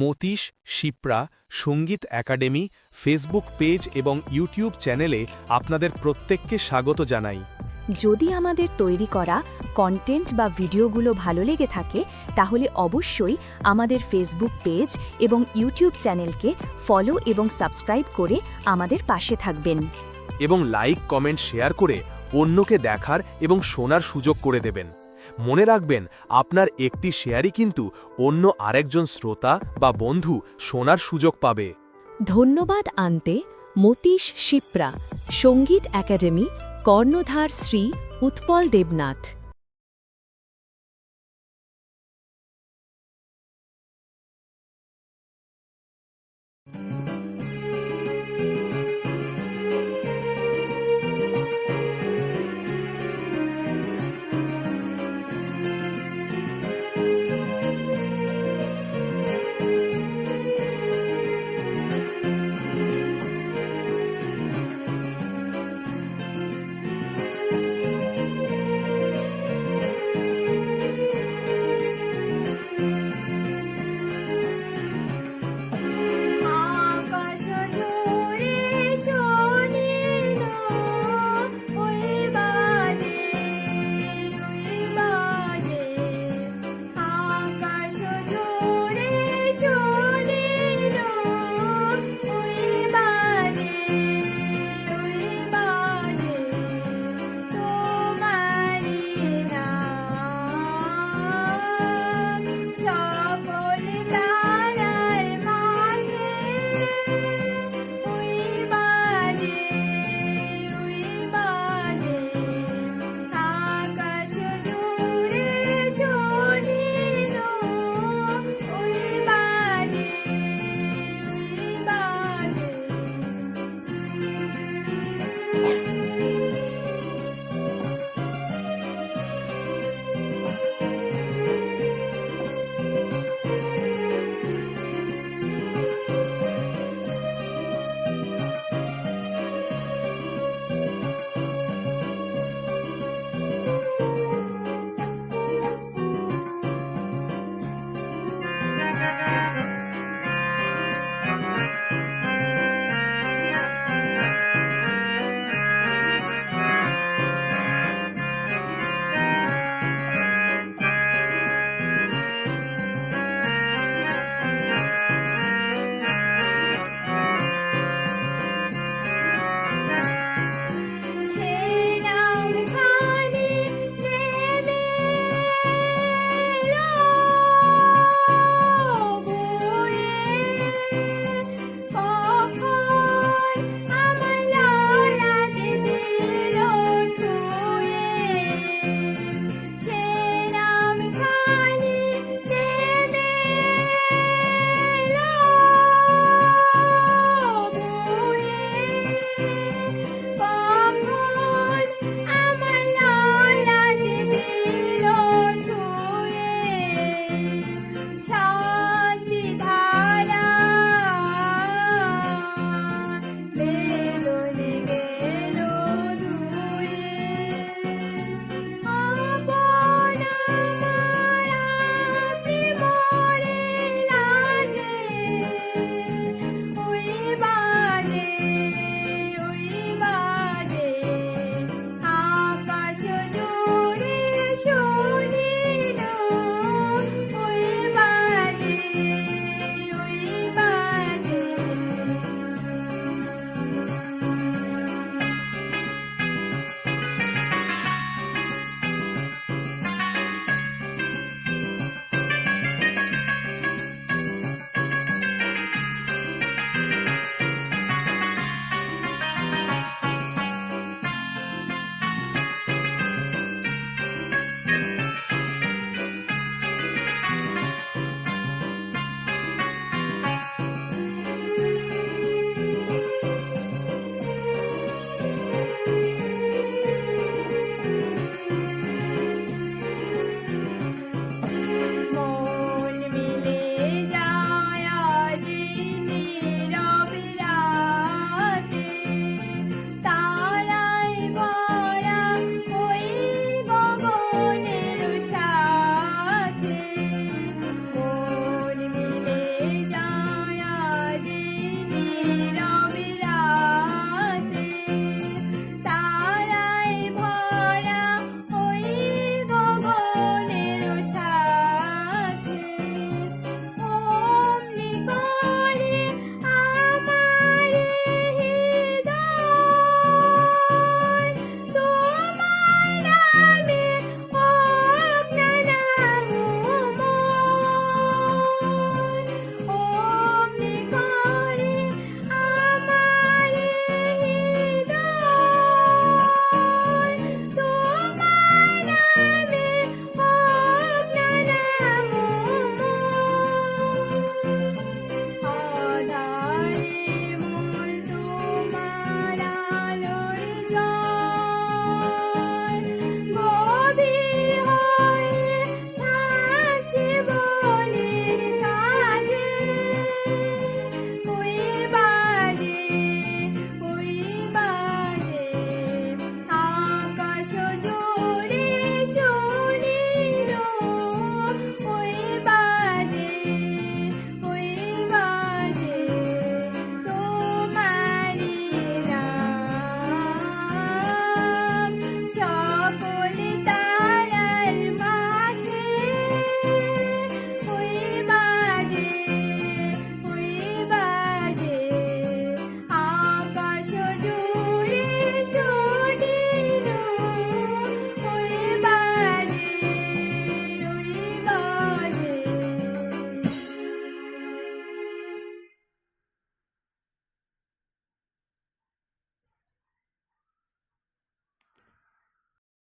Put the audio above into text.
Matish Shipra Sangeet academy Facebook page এবং YouTube চ্যানেলে আপনাদের প্রত্যেককে স্বাগত জানাই। যদি আমাদের তৈরি করা কন্টেন্ট বা ভিডিওগুলো ভালো লেগে থাকে তাহলে অবশ্যই আমাদের ফেসবুক পেজ এবং ইউটিউব চ্যানেলকে ফলো এবং সাবস্ক্রাইব করে আমাদের পাশে থাকবেন। এবং লাইক কমেন্ট শেয়ার করে অন্যকে দেখার এবং শোনার সুযোগ করে দেবেন। মনে রাখবেন, আপনার একটি শেয়ারই কিন্তু অন্য আরেকজন শ্রোতা বা বন্ধু শোনার সুযোগ পাবে ধন্যবাদ আনতে মতীশ শিপ্রা, সংগীত একাডেমি, কর্ণধার শ্রী উৎপল দেবনাথ